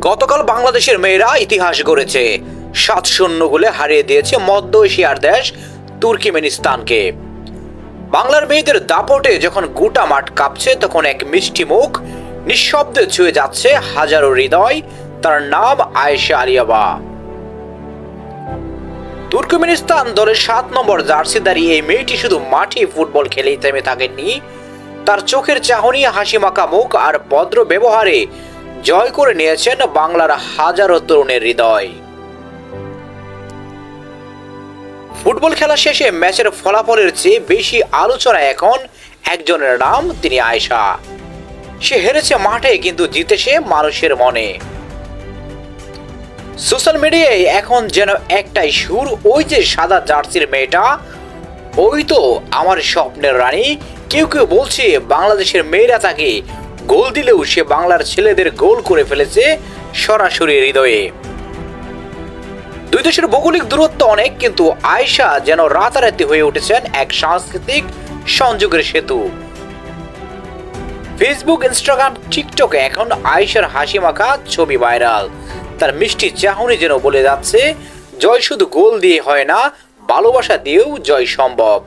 গতকাল বাংলাদেশের মেয়েরা ইতিহাস গড়েছে। সাত শূন্য গোলে হারিয়ে দিয়েছে মধ্য এশিয়ার দেশ তুর্কিমেনিস্তানকে। বাংলার মেয়েদের দাপটে যখন গোটা মাঠ কাঁপছে, তখন এক মিষ্টি মুখ নিঃশব্দে ছুঁয়ে যাচ্ছে হাজারো হৃদয়, তার নাম আয়েশা আলিয়াবা। তুর্কমেনিস্তান দলের সাত নম্বর জার্সিদারি এই মেয়েটি শুধু মাঠে ফুটবল খেলেই থেমে থাকেননি, তার চোখের চাহনি হাসি মাখা মুখ আর ভদ্র ব্যবহারে জয় করে নিয়েছেন বাংলার হাজারো তরুণের হৃদয়। ফুটবল খেলা শেষে ম্যাচের ফলাফলের চেয়ে বেশি আলোচনা এখন একজনের নাম তিনি আয়শা। সে হেরেছে মাঠে, কিন্তু জিতেছে মানুষের মনে। সোশ্যাল মিডিয়ায় এখন যেন একটাই সুর, ওই যে সাদা জার্সির মেয়েটা। ওই তো আমার স্বপ্নের রানী। কেউ কেউ বলছে, বাংলাদেশের মেয়েরা তাকে গোল দিলেও সে বাংলার ছেলেদের গোল করে ফেলেছে সরাসরি হৃদয়ে। দুই দেশের ভৌগোলিক দূরত্ব অনেক, কিন্তু আয়শা যেন রাতারাতি হয়ে উঠেছেন এক সাংস্কৃতিক সংযোগের সেতু। ফেসবুক, ইনস্টাগ্রাম, টিকটকে এখন আয়েশার হাসি মাখা ছবি ভাইরাল। তার মিষ্টি চাহনি যেন বলে যাচ্ছে, জয় শুধু গোল দিয়ে হয় না, ভালোবাসা দিয়েও জয় সম্ভব।